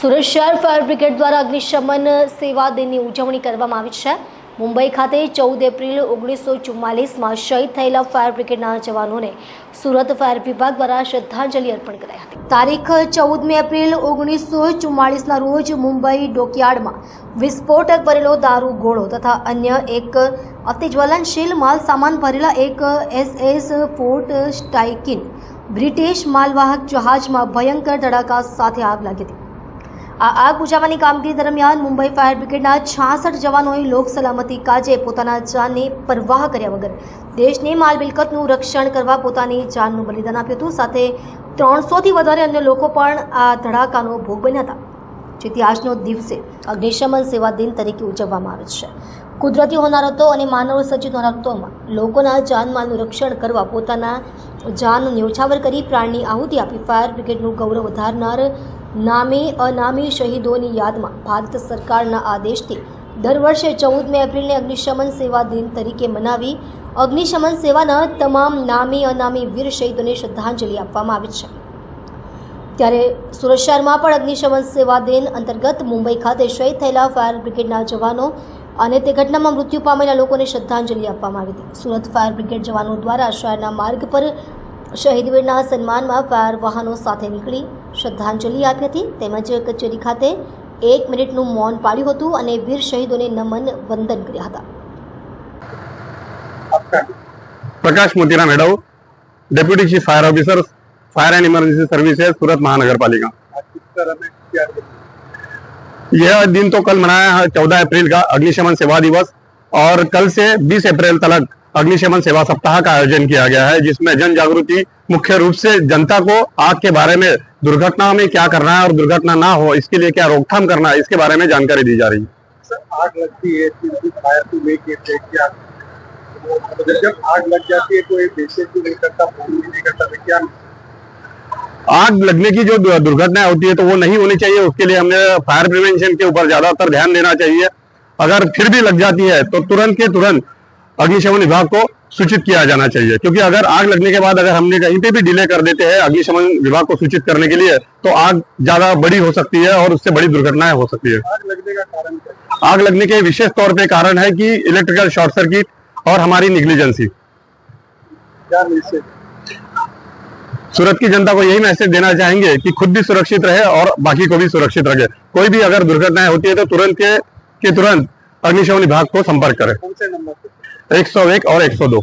સુરત શહેર fire brigade દ્વારા અગ્નિશમન સેવા દિનની ઉજવણી કરવામાં આવી છે. મુંબઈ ખાતે ચૌદ એપ્રિલ ઓગણીસો ચુમ્માલીસમાં શહીદ થયેલા ફાયર બ્રિગેડના જવાનોને સુરત ફાયર વિભાગ દ્વારા શ્રદ્ધાંજલિ અર્પણ કરાઈ હતી. તારીખ ચૌદમી એપ્રિલ ઓગણીસો ચુમ્માલીસના રોજ મુંબઈ ડોકયાર્ડમાં વિસ્ફોટક ભરેલો દારૂ ગોળો તથા અન્ય એક અતિ જ્વલનશીલ માલ સામાન ભરેલા એક એસએસ ફોર્ટ સ્ટાઇકિન બ્રિટિશ માલવાહક જહાજમાં ભયંકર ધડાકા સાથે આગ લાગી હતી. આ આગ બુઝાવવાની કામગીરી દરમિયાન મુંબઈ ફાયર બ્રિગેડના છાસઠ જવાનોએ લોક સલામતી કાજે પોતાના જાનની પરવાહ કર્યા વગર દેશની માલ મિલકતનું રક્ષણ કરવા પોતાની જાનનું બલિદાન આપ્યું હતું. સાથે ત્રણસોથી વધારે અન્ય લોકો પણ આ ધડાકાનો ભોગ બન્યા હતા, જેથી આજનો દિવસે અગ્નિશમન સેવા દિન તરીકે ઉજવવામાં આવે છે. કુદરતી હોનારતો અને માનવ સર્જિત હોનારતોમાં લોકોના જાનમાલનું રક્ષણ કરવા પોતાના જાન ન્યોછાવર કરી પ્રાણની આહુતિ આપી ફાયર બ્રિગેડનું ગૌરવ વધારનાર નામી અનામી શહીદોની યાદમાં ભારત સરકારના આદેશથી દર વર્ષે ચૌદમી એપ્રિલને અગ્નિશમન સેવા દિન તરીકે મનાવી અગ્નિશમન સેવાના તમામ નામી અનામી વીર શહીદોને શ્રદ્ધાંજલિ આપવામાં આવે છે. ત્યારે સુરત શહેરમાં પણ અગ્નિશમન સેવા દિન અંતર્ગત મુંબઈ ખાતે શહીદ થયેલા ફાયર બ્રિગેડના જવાનો અને તે ઘટનામાં મૃત્યુ પામેલા લોકોને શ્રદ્ધાંજલિ આપવામાં આવી હતી. સુરત ફાયર બ્રિગેડ જવાનો દ્વારા શહેરના માર્ગ પર શહીદવીરના સન્માનમાં ફાયર વાહનો સાથે નીકળી શ્રદ્ધાંજલિ આપી હતી. તેમજ કચેરી ખાતે એક મિનિટનું મૌન પાડ્યું હતું અને વીર શહીદોને નમન વંદન કર્યા હતા. Prakash Motiram Hedav, deputy chief fire officer, fire and emergency services Surat મહાનગરપાલિકા. यह दिन तो कल मनाया है, चौदह अप्रैल का अग्निशमन सेवा दिवस और कल से 20 अप्रैल तक अग्निशमन सेवा सप्ताह का आयोजन किया गया है, जिसमें जन जागृति मुख्य रूप से जनता को आग के बारे में दुर्घटना में क्या करना है और दुर्घटना ना हो, इसके लिए क्या रोकथाम करना है, इसके बारे में जानकारी दी जा रही है। आग लगती है जब आग लग जाती है तो आग लगने की जो दु- दुर्घटनाएँ होती है तो वो नहीं होनी चाहिए। उसके लिए हमने फायर प्रिवेंशन के ऊपर ज़्यादातर ध्यान देना चाहिए। अगर फिर भी लग जाती है तो तुरंत के तुरंत अग्निशमन विभाग को सूचित किया जाना चाहिए। क्योंकि अगर आग लगने के बाद अगर हमने कहीं पे भी डिले कर देते हैं अग्निशमन विभाग को सूचित करने के लिए तो आग ज़्यादा बड़ी हो सकती है और उससे बड़ी दुर्घटनाएँ हो सकती है। आग लगने का कारण आग लगने के विशेष तौर पे कारण है कि इलेक्ट्रिकल शॉर्ट सर्किट और हमारी निग्लिजेंसी सूरत की जनता को यही मैसेज देना चाहेंगे कि खुद भी सुरक्षित रहे और बाकी को भी सुरक्षित रखे। कोई भी अगर दुर्घटनाएँ होती है तो तुरंत के, के तुरंत अग्निशमन विभाग को संपर्क करें। कौन से नंबर पे 101 और 102